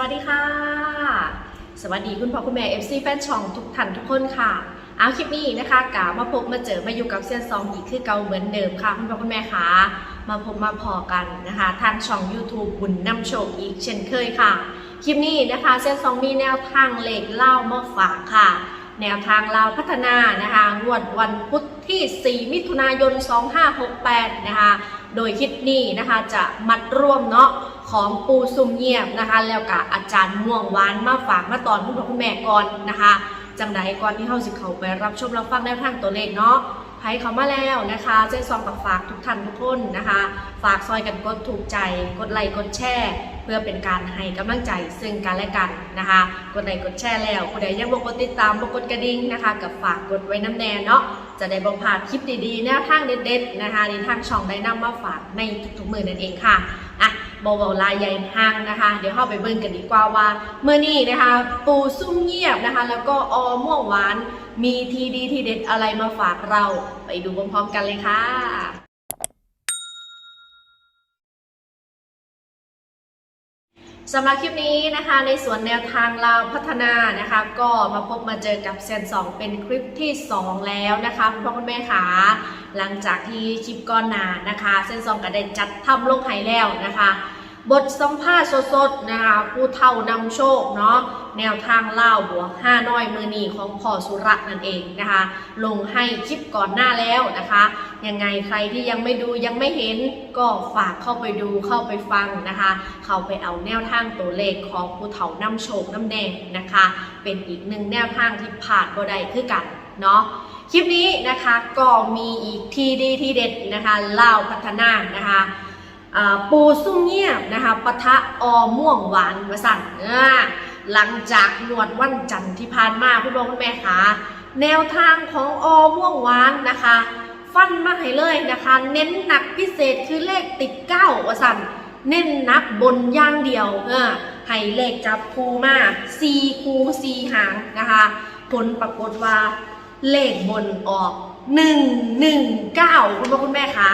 วัสดีค่ะ สวัสดีคุณพ่อคุณแม่ FC แฟนช่องทุกท่านทุกคนค่ะ เอาคลิปนี้นะคะกามาพบมาเจอมาอยู่กับเซียนซองอีกคือเก่าเหมือนเดิมค่ะ คุณพ่อคุณแม่ค่ะมาพบมาพอกันนะคะทางช่อง YouTube บุญนำโชคอีกเช่นเคยค่ะ คลิปนี้นะคะเซียนซองมีแนวทางเหล็กเล่ามาฝากค่ะ แนวทางเราพัฒนานะคะงวดวันพุธที่ 4 มิถุนายน 2568 นะคะ โดยคลิปนี้นะคะจะมัดร่วมเนาะ ของปูซุ่มเงียบนะคะ แล้วกับอาจารย์ม่วงวานมาฝากมาตอนคุณพ่อคุณแม่ก่อนนะคะจังใดก่อนที่เขาสิเขาไปรับชมรับฟังแนวทางตัวเลขเนาะใครเขามาแล้วนะคะเจ๊ซองกับฝากทุกท่านทุกคนนะคะ ฝากซอยกันกดถูกใจกดไลค์กดแชร์เพื่อเป็นการให้กำลังใจซึ่งกันและกันนะคะ กดไลค์กดแชร์แล้วผู้ใดยังบ่กดติดตามบ่กดกระดิ่งนะคะกับฝากกดไว้น้ำแน่เนาะจะได้บ่พลาดคลิปดีๆแนวทางเด็ดๆนะคะในทางช่องได้นำมาฝากในทุกๆมือนั่นเองค่ะอะ บ่เว้าลายใหญ่ห้างนะคะ เดี๋ยวเข้าไปเบิ่งกันดีกว่าว่าเมื่อนี้นะคะ ปูซุ่มเงียบนะคะ แล้วก็อม่วงหวาน มีทีดีทีเด็ดอะไรมาฝากเรา ไปดูพร้อมๆกันเลยค่ะ สำหรับคลิปนี้นะคะในส่วนแนวทางเราพัฒนานะคะก็มาพบมาเจอกับเซนสองเป็นคลิปที่ 2 แล้วนะคะคุณพ่อคุณแม่ขาหลังจากที่คลิปก้อนหนานะคะเซนสองก็ได้จัดทำลงไห้แล้วนะคะ บทสัมภาษณ์สดๆนะคะผู้เท่านำโชคเนาะ แนวทางเล่าบวกห้าน้อยมือนีของพ่อสุระนั่นเองนะคะ ลงให้คลิปก่อนหน้าแล้วนะคะ ยังไงใครที่ยังไม่ดูยังไม่เห็นก็ฝากเข้าไปดูเข้าไปฟังนะคะ เข้าไปเอาแนวทางตัวเลขของผู้เฒ่าน้ำโชคน้ำแดงนะคะ เป็นอีกหนึ่งแนวทางที่ผ่านบ่ได้คือกันเนาะคลิปนี้นะคะก็มีอีกทีดีที่เด็ดนะคะเล่าพัฒนานะคะปูซุ่มเงียบนะคะปะทะอม่วงหวานวสั่นอ่า หลังจากนวดวันจันทร์ที่ผ่านมาคุณพ่อคุณแม่คะแนวทางของอม่วงหวานนะคะ ฟันมาให้เลยนะคะ เน้นหนักพิเศษคือเลขติดเก้าวสันเน้นนักบนย่างเดียวเออให้เลขจับคูมาซีคูซีหางนะคะผลปรากฏว่าเลขบนออกหนึ่งหนึ่งเก้าคุณพ่อคุณแม่คะ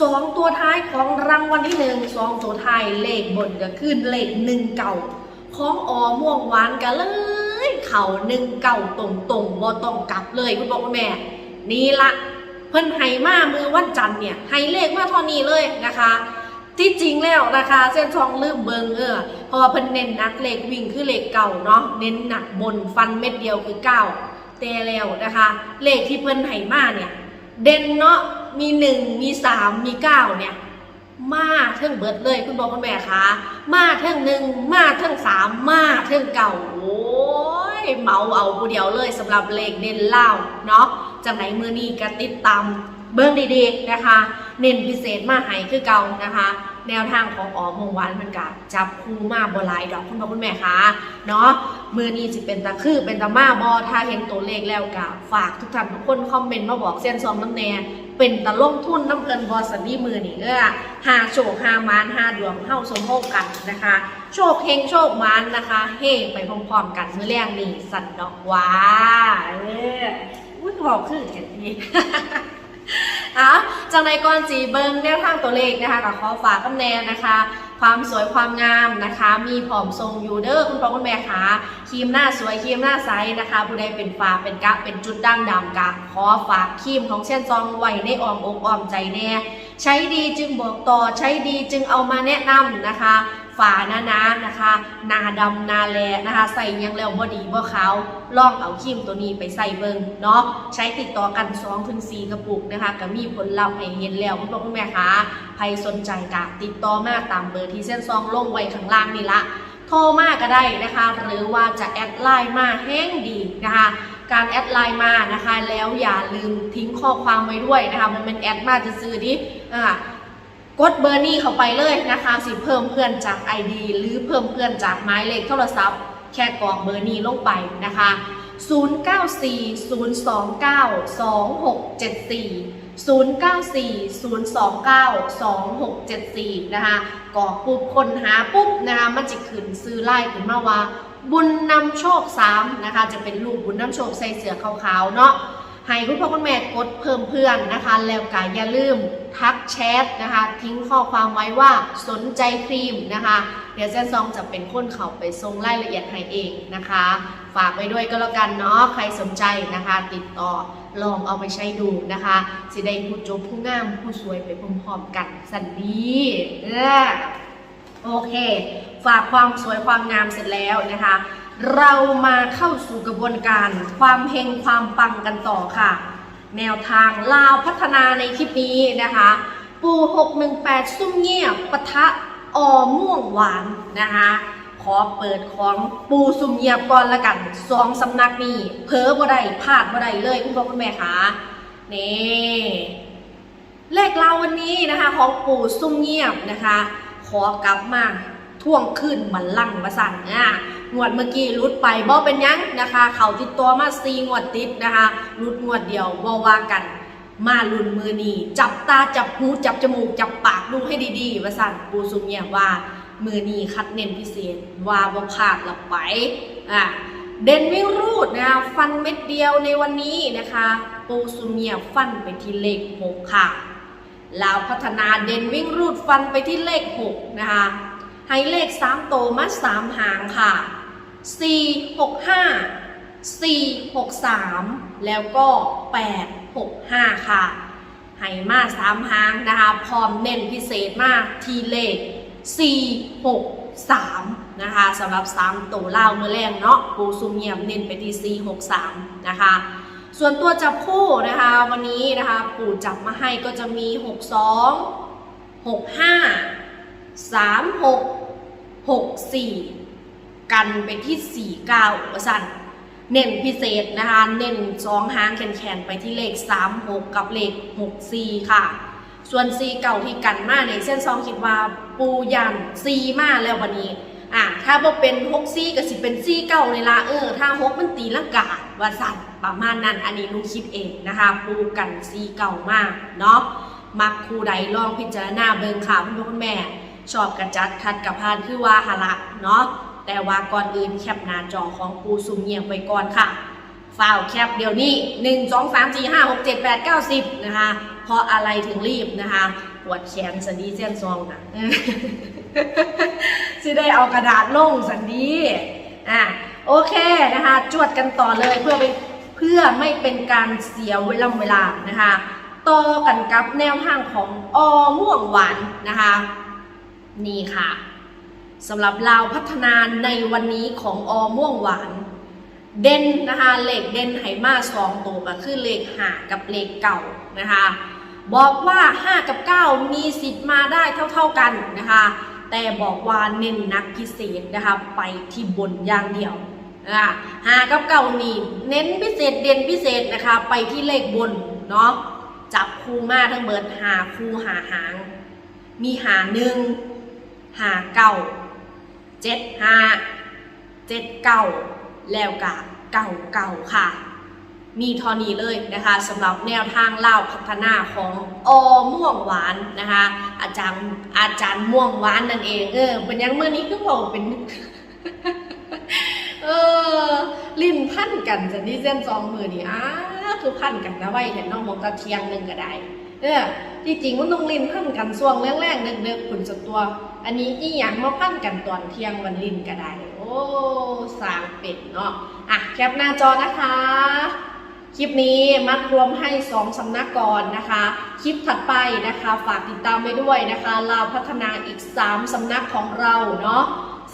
สองตัวท้ายของรางวัลที่หนึ่งสองตัวท้ายเลขบนก็ขึ้นเลขหนึ่งเก่า ของอม่วงหวานกันเลย เข่าหนึ่งเก่าตรงตรงบ่ต้องกลับเลยคุณพ่อคุณแม่ นี่ละเพิ่นไห้มามือวันจันทร์เนี่ยไห้เลขมาเท่านี้เลยนะคะที่จริงแล้วนะคะเส้นทองลืมเบิงเออเพราะว่าเพิ่นเน้นนักเลขวิ่งคือเลขเก่าเนาะเน้นหนักบนฟันเม็ดเดียวคือเก้าแต่แล้วนะคะ เลขที่เพิ่นไห้มาเนี่ย เด่นเนาะมีหนึ่งมีสามมีเก้าเนี่ย มาเทิงเบิดเลยคุณบอกคุณแม่คะมาเทิงหนึ่งมาเทิงสามมาเทิงเก่าโอ้ยเมาเอาผู้เดียวเลยสำหรับเลขเด่นเล่าเนาะจากไหนมือนี้ก็ติดตามเบิ้องดีๆนะคะ เน้นพิเศษมาให้คือเก่านะคะ แนวทางของออมงวานมันกะจับคู่มาบลายดอกคุณพ่อคุณแม่คะเนาะมือนี้สิเป็นตะคือเป็นตะมาบอถ้าเห็นตัวเลขแล้วกะฝากทุกท่านทุกคนคอมเมนต์มาบอกเส้นซองน้ำแน่ เป็นตะล่มทุนน้ำเพลินบอสันนี่มือนี่เออหาโชคหามานหาดวงเฮาสมโภคกันนะคะ โชคเฮงโชคมานนะคะเฮไปพร้อมๆกันเมื่อแรงนี่สันดอกว้าเอออุ้ยบอกคือเห็นดีอะจากในกรจีเบิงแนวทางตัวเลขนะคะกับขอฝากกำแนนนะคะ ความสวยความงามนะคะ มีผอมทรงอยู่เด้อคุณพ่อคุณแม่คะครีมหน้าสวยครีมหน้าใสนะคะผู้ใดเป็นฟ้าเป็นกะเป็นจุดด่างดำกะขอฝากครีมของเช่นซองไว้ในอ้อมอกอ้อมใจแน่ใช้ดีจึงบอกต่อใช้ดีจึงเอามาแนะนำนะคะ ฝาหน้าน้ำนะคะ นาดำนาแลนะคะ ใส่ยังแล้วบ่ดีบ่ขาวลองเอาครีมตัวนี้ไปใส่เบิงเนาะใช้ติดต่อกัน2-4ถึง4กระปุกนะคะก็มีผลลัพธ์ให้เห็นแล้วคุณพ่อคุณแม่คะใครสนใจกะติดต่อมาตามเบอร์ที่เส้นซองลงไว้ข้างล่างนี่ละโทรมาก็ได้นะคะ หรือว่าจะแอดไลน์มาแห้งดีนะคะการแอดไลน์มานะคะ แล้วอย่าลืมทิ้งข้อความไว้ด้วยนะคะมันเป็นแอดมาจะซื้อดิอ่า กดเบอร์นี้เข้าไปเลยนะคะสิเพิ่มเพื่อนจาก ID หรือเพิ่มเพื่อนจากหมายเลขโทรศัพท์ แค่กรอกเบอร์นี้ลงไปนะคะ0940292674 นะคะกรอกปุ๊บคนหาปุ๊บนะคะมันจะขึ้นซื้อไล่ขึ้นมาว่า บุญนำโชค3นะคะจะเป็นรูปบุญนำโชคใส่เสือขาวๆเนาะ ให้คุณพ่อคุณแม่กดเพิ่มเพื่อนนะคะ แล้วก็อย่าลืมทักแชทนะคะ ทิ้งข้อความไว้ว่าสนใจครีมนะคะ เดี๋ยวเซนซองจะเป็นคนเขาไปส่งรายละเอียดให้เองนะคะ ฝากไว้ด้วยก็แล้วกันเนาะใครสนใจนะคะ ติดต่อลองเอาไปใช้ดูนะคะ สิได้ผู้จบผู้งามผู้สวยไปพร้อมๆกันสันดีเออโอเค ฝากความสวยความงามเสร็จแล้วนะคะ เรามาเข้าสู่กระบวนการความเฮงความปังกันต่อค่ะ แนวทางลาวพัฒนาในคลิปนี้นะคะ ปู 618 ซุ่มเงียบปะทะออม่วงหวานนะคะ ขอเปิดของปูซุ่มเงียบก่อนละกันสองสำนักนี้เพ้อบ่ได้พลาดบ่ได้เลยคุณพ่อคุณแม่คะนี่เลขเราวันนี้นะคะของปูซุ่มเงียบนะคะ ขอกลับมาท่วงขึ้นบันลังมาสั่นอะ งวดเมื่อกี้รุดไปบ่เป็นยังนะคะ เขาติดตัวมาซีงวดติดนะคะรุดงวดเดียวบ่ว่ากันมาลุนมือนีจับตาจับหูจับจมูก จับปากดูให้ดีๆว่าสั่นปูซุมเงียว่า มือนีคัดเน้นพิเศษว่าบ่พลาดละไปอะเดนวิ่งรูดนะคะฟันเม็ดเดียวในวันนี้นะคะ ปูซุมเงียฟันไปที่เลขหกค่ะลาวพัฒนาเดนวิ่งรูดฟันไปที่เลขหกนะคะให้เลข3โตมา3หางค่ะ 4 6 5 4 6 3 แล้วก็ 8 6 5 ค่ะให้มา3หางนะคะ พร้อมเน้นพิเศษมากที่เลข 4 6 3 นะคะสำหรับ 3 ตัวเล่าเมื่อแรงเนาะปูซูเมียมเน้นไปที่ 4 6 3 นะคะ ส่วนตัวจับคู่นะคะ วันนี้นะคะปู่จับมาให้ก็จะมี 6 2 6 5สามห กหกสี่กันไปที่สี่เก้าสั่นเน้นพิเศษนะคะ เน้นสองหางแขนๆไปที่เลขสามหกกับเลขหกสี่ค่ะ ส่วนซีเก่าที่กันมาในเส้นซองคิดว่าปูยันซีมาแล้ววันนี้อะถ้าบ่เป็นหกซีก็สิเป็นซีเก่าในละเออ ถ้าหกมันตีลังกาว่าสันประมาณนั้นอันนี้หนูคิดเองนะคะ ปูกันซีเก่ามากเนาะมักครูใดลองพิจารณาเบิ่งค่ะคุณพ่อคุณแม่ ชอบกระจัดคัดกับพานคือว่าหละเนาะ แต่ว่าก่อนอื่นแคปหน้าจอของปูซุมเงียงไปก่อนค่ะฝ้าวแคปเดี๋ยวนี้ 1 2 3 4 5 6 7 8 9 10 นะคะ เพราะอะไรถึงรีบนะคะ ปวดแขนสันดีเส้นซองนะสิได้เอากระดาษลงสันดีอะโอเคนะคะ จวดกันต่อเลยเพื่อไปเพื่อไม่เป็นการเสียเวลาเวลานะคะต่อกันกับแนวทางของอม่วงหวานนะคะ นี่ค่ะ สำหรับลาวพัฒนาในวันนี้ของอม่วงหวาน เด่นนะคะเลขเด่นไหมาสองตัวก็คือเลขหากับเลขเก่านะคะบอกว่า 5 กับ 9 มีสิทธิ์มาได้เท่า ๆกันนะคะแต่บอกว่าเน้นนักพิเศษนะคะไปที่บนอย่างเดียวอ่าหากับเก่านี่เน้นพิเศษเด่นพิเศษนะคะไปที่เลขบนเนาะจับคู่มาทั้งเบิดหาคู่หาหาง มีหาหนึ่งหาเก่า เจ็ดหาเจ็ดเก่าแล้วกะเก่าเก่าค่ะ มีทอนี้เลยนะคะสำหรับแนวทางเล่าพัฒนาของอม่วงหวานนะคะ อาจารย์อาจารย์ม่วงหวานนั่นเองเออเป็นยังเมื่อนี้ก็บอกเป็นเออลิ้นพันกันสันนี่เส้นสองมือนี่อ้าคือพันกันนะไว้เห็นน้องบอกตะเทียงหนึ่งก็ได้ เออที่จริงมันต้องลินพันกันส่วงแรกๆเด็กๆขุนสตัว อันนี้อีหยังมาพันกันตอนเที่ยงวันลินก็ได้โอ้สางเป็ดเนาะอะแคปหน้าจอนะคะ คลิปนี้มัดรวมให้2สำนักก่อนนะคะ คลิปถัดไปนะคะ ฝากติดตามไว้ด้วยนะคะ เราพัฒนาอีก 3สำนักของเราเนาะ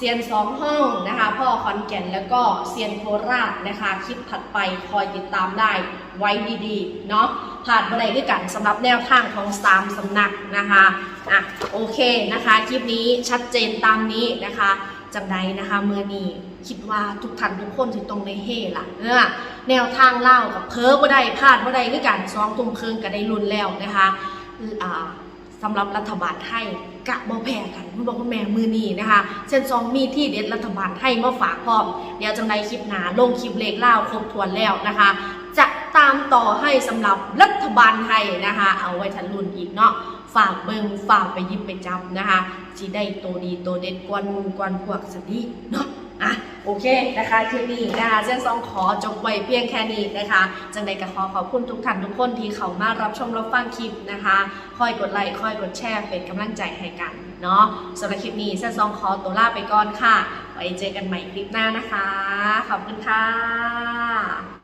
เซียน2ห้องนะคะ พ่อขอนแก่นแล้วก็เซียนโคราชนะคะ คลิปถัดไปคอยติดตามได้ไว้ดีๆ เนาะผ่านอะไรด้วยกันสำหรับแนวทางของ3สำนักนะคะอะโอเคนะคะ คลิปนี้ชัดเจนตามนี้นะคะจังใดนะคะเมื่อนี้คิดว่าทุกท่านทุกคนที่ตรงในเฮล่ะเออแนวทางเล่ากับเพิร์บ่ได้พลาดบ่ได้คือกันซ้อมทุ่มครึ่งก็ได้ลุ้นแล้วนะคะอ่าสำหรับรัฐบาลไทย กะบ่แพ้กันคุณบอกว่าแม่มือนีนะคะเช่นซองมีที่เด็ดรัฐบาลไทยมาฝากพร้อม เดี๋ยวจังไรคลิปหนาลงคลิปเลขเล่าครบถ้วนแล้วนะคะ จะตามต่อให้สำหรับรัฐบาลไทยนะคะ เอาไว้ทันรุ่นอีกเนาะฝากเบิงฝากไปยิบไปจำนะคะจีได้ตัวดีตัวเด็ดกวนมูกวนพวกสตีเนาะ โอเคนะคะคลิปนี้นะคะเส้นซองขอจบไว้เพียงแค่นี้นะคะจังใดก็ขอขอบคุณทุกท่านทุกคนที่เขามารับชมรับฟังคลิปนะคะคอยกดไลค์คอยกดแชร์เป็นกำลังใจให้กันเนาะสำหรับคลิปนี้เส้นซองขอตัวลาไปก่อนค่ะไว้เจอกันใหม่คลิปหน้านะคะ ขอบคุณค่ะ